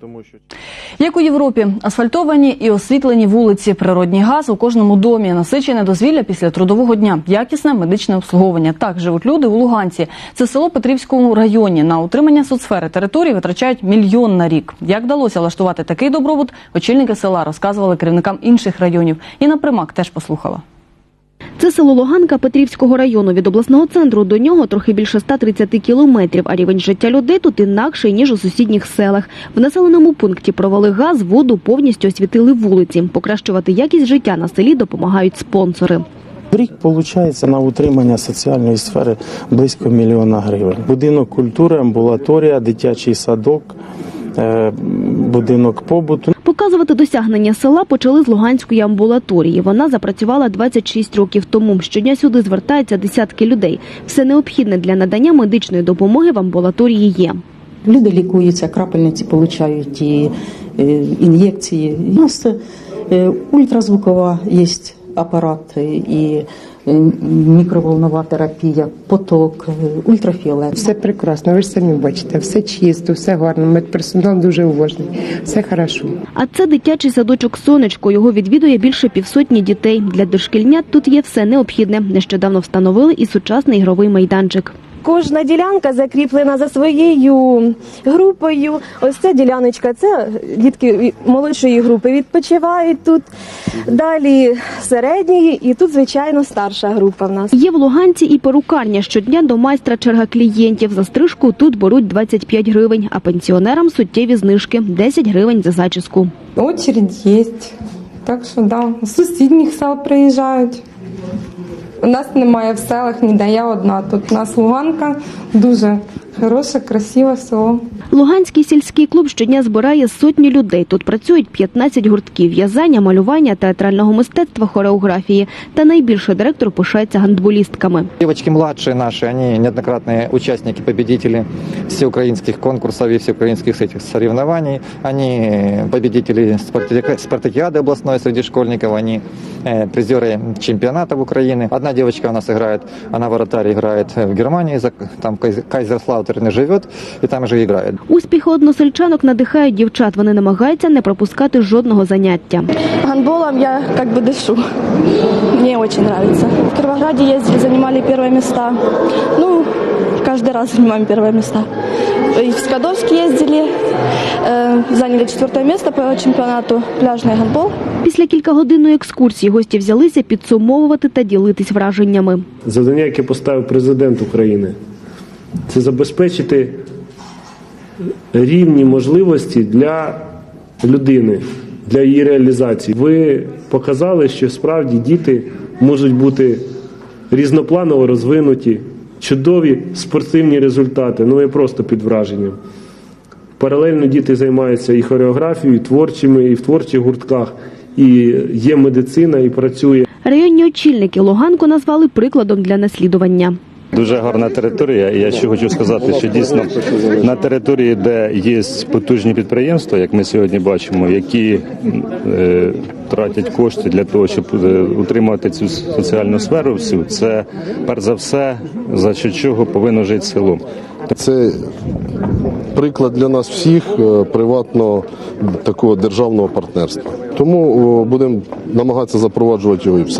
тому що Як у Європі, асфальтовані і освітлені вулиці, природній газ у кожному домі, насичене дозвілля після трудового дня, якісне медичне обслуговування. Так живуть люди у Луганці. Це село Петрівському районі. На утримання соцсфери території витрачають мільйон на рік. Як вдалося влаштувати такий добробут, очільники села розказували керівникам інших районів. Інна Примак теж послухала. Це село Луганка Петрівського району. Від обласного центру до нього трохи більше 130 кілометрів, а рівень життя людей тут інакший, ніж у сусідніх селах. В населеному пункті провели газ, воду, повністю освітили вулиці. Покращувати якість життя на селі допомагають спонсори. Рік виходить на утримання соціальної сфери близько мільйона гривень. Будинок культури, амбулаторія, дитячий садок, е, будинок побуту. Показувати досягнення села почали з Луганської амбулаторії. Вона запрацювала 26 років тому. Щодня сюди звертаються десятки людей. Все необхідне для надання медичної допомоги в амбулаторії є. Люди лікуються, крапельниці получають і е, ін'єкції. У нас е, ультразвукова є апарат е, і мікроволнова терапія, поток, е, ультрафіолет. Все прекрасно, ви ж самі бачите, все чисто, все гарно, медперсонал дуже уважний, все хорошо. А це дитячий садочок Сонечко. Його відвідує більше півсотні дітей. Для дошкільнят тут є все необхідне. Нещодавно встановили і сучасний ігровий майданчик. Кожна ділянка закріплена за своєю групою. Ось ця діляночка, це дітки молодшої групи відпочивають тут. Далі середньої, і тут, звичайно, старша група в нас. Є в Луганці і перукарня. Щодня до майстра черга клієнтів. За стрижку тут беруть 25 гривень, а пенсіонерам суттєві знижки – 10 гривень за зачіску. Очередь есть. Так що да, з сусідніх сел приїжджають. У нас немає в селах ніде, я одна. Тут у нас Луганка, дуже хороше, красиве село. Луганський сільський клуб щодня збирає сотні людей. Тут працюють 15 гуртків – в'язання, малювання, театрального мистецтва, хореографії. Та найбільше директор пишається гандболістками. Девочки младшие наши, они неоднократные участники, победители всеукраинских конкурсов и всеукраинских этих соревнований. Они победители спартаки- спартакиады областной среди школьников, они э, призеры чемпионатов Украины. Одна девочка у нас играет, она воротарь играет в Германии, за- там Кайз- Кайзерслаутерне живет и там же играет. Успіхи односельчанок надихають дівчат. Вони намагаються не пропускати жодного заняття. Гандболом я как бы дышу. Мне очень нравится. В Кировограде ездили, занимали первые места. Ну, каждый раз занимаем первые места. И в Скадовск ездили, э, заняли четвертое место по чемпионату пляжный гандбол. Після кількагодинної екскурсії гості взялися підсумовувати та ділитись враженнями. Завдання, яке поставив президент України, це забезпечити рівні можливості для людини, для її реалізації. Ви показали, що справді діти можуть бути різнопланово розвинуті, чудові спортивні результати. Ну я просто під враженням. Паралельно діти займаються і хореографією, і творчими, і в творчих гуртках, і є медицина, і працює. Районні очільники Луганку назвали прикладом для наслідування. Дуже гарна територія. І я ще хочу сказати, що дійсно на території, де є потужні підприємства, як ми сьогодні бачимо, які е, тратять кошти для того, щоб е, утримувати цю соціальну сферу, всю це перш за все за що чого повинно жити село. Це приклад для нас всіх е, приватного такого державного партнерства. Тому будемо намагатися запроваджувати його і все.